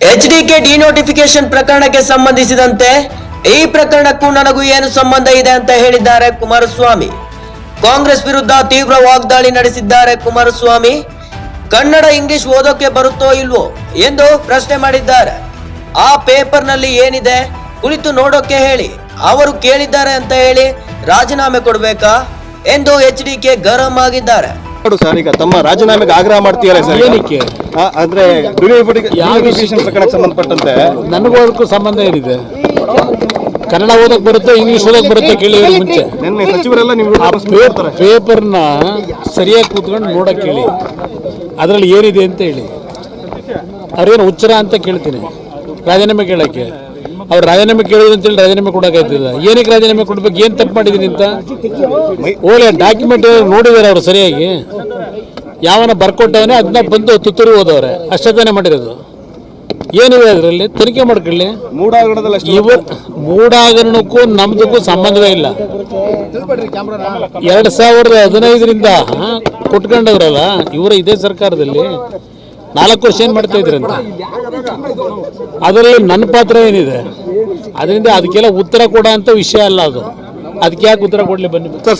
H D K D notification ಪ್ರಕರಣಕ್ಕೆ ಸಂಬಂಧಿಸಿದಂತೆ ಈ ಪ್ರಕರಣಕ್ಕೂ ನನಗೂ ಏನು ಸಂಬಂಧ ಇದೆ ಅಂತ ಹೇಳಿದ್ದಾರೆ ಕುಮಾರಸ್ವಾಮಿ. ಕಾಂಗ್ರೆಸ್ ವಿರುದ್ಧ ತೀವ್ರ ವಾಗ್ದಾಳಿ ನಡೆಸಿದ್ದಾರೆ ಕುಮಾರಸ್ವಾಮಿ. ಕನ್ನಡ ಇಂಗ್ಲಿಷ್ ಓದೋಕೆ ಬರುತ್ತೋ ಇಲ್ವೋ ಎಂದು ಪ್ರಶ್ನೆ ಮಾಡಿದ್ದಾರೆ. ಆ ಪೇಪರ್ನಲ್ಲಿ ಏನಿದೆ ಕುಳಿತು ನೋಡೋಕೆ ಹೇಳಿ. ಅವರು ಕೇಳಿದ್ದಾರೆ ಅಂತ ಹೇಳಿ ರಾಜೀನಾಮೆ ಕೊಡಬೇಕಾ ಎಂದು ಎಚ್ ಡಿ ಕೆ ಗರಂ ಆಗಿದ್ದಾರೆ. ಸರ್ ಈಗ ತಮ್ಮ ರಾಜೀನಾಮೆಗೆ ಆಗ್ರಹ ಮಾಡ್ತೀಯಲ್ಲ ಸರ್? ಏನಕ್ಕೆ? ಅಂದ್ರೆ ಪ್ರಕರಣಕ್ಕೆ ಸಂಬಂಧಪಟ್ಟಂತೆ. ನನಗೂ ಸಂಬಂಧ ಏನಿದೆ? ಕನ್ನಡ ಓದಕ್ ಬರುತ್ತೆ ಇಂಗ್ಲಿಷ್ ಓದಕ್ ಬರುತ್ತೆ ಕೇಳಿ ಮುಂಚೆ. ನಿನ್ನೆ ಸಚಿವರೆಲ್ಲ ನೀವು ಪೇಪರ್ನ ಸರಿಯಾಗಿ ಕೂತ್ಕೊಂಡು ನೋಡಕ್ ಕೇಳಿ ಅದರಲ್ಲಿ ಏನಿದೆ ಅಂತ ಹೇಳಿ. ಅವ್ರೇನು ಉಚ್ಚರ ಅಂತ ಕೇಳ್ತೀನಿ. ರಾಜೀನಾಮೆ ಕೇಳಕ್ಕೆ. ಅವ್ರು ರಾಜೀನಾಮೆ ಕೇಳಿದ್ರು ಅಂತೇಳಿ ರಾಜೀನಾಮೆ ಕೊಡೋಕ್ಕಾಯ್ತಿಲ್ಲ ಏನಕ್ಕೆ ರಾಜೀನಾಮೆ ಕೊಡ್ಬೇಕು? ಏನು ತಪ್ಪು ಮಾಡಿದೀನಿ ಅಂತ? ಓಲೆ ಡಾಕ್ಯುಮೆಂಟ್ ನೋಡಿದಾರೆ ಅವರು ಸರಿಯಾಗಿ? ಯಾವನ ಬರ್ಕೊಟ್ಟವನೇ ಅದನ್ನ ಬಂದು ತುತ್ತೂರಿ ಹೋದವ್ರೆ ಅಷ್ಟೇ ಮಾಡಿರೋದು. ಏನಿದೆ ಅದರಲ್ಲಿ? ತನಿಖೆ ಮಾಡ್ಕೊಳ್ಳಿ. ಇವ ಮೂಡಾಗರಣಕ್ಕೂ ನಮ್ದಕ್ಕೂ ಸಂಬಂಧವೇ ಇಲ್ಲ. ಎರಡ್ ಸಾವಿರದ ಹದಿನೈದರಿಂದ ಕೊಟ್ಕೊಂಡವ್ರಲ್ಲ ಇವರ ಇದೇ ಸರ್ಕಾರದಲ್ಲಿ. ನಾಲ್ಕು ವರ್ಷ ಏನ್ ಮಾಡ್ತಾ ಇದ್ರಂತ ಅದರಲ್ಲಿ ನನ್ನ ಪಾತ್ರ ಏನಿದೆ? ಅದರಿಂದ ಅದಕ್ಕೆಲ್ಲ ಉತ್ತರ ಕೊಡೋ ಅಂತ ವಿಷಯ ಅಲ್ಲ ಅದು. ಅದಕ್ಕೆ ಯಾಕೆ ಉತ್ತರ ಕೊಡ್ಲಿ ಬನ್ನಿ. ಸರ್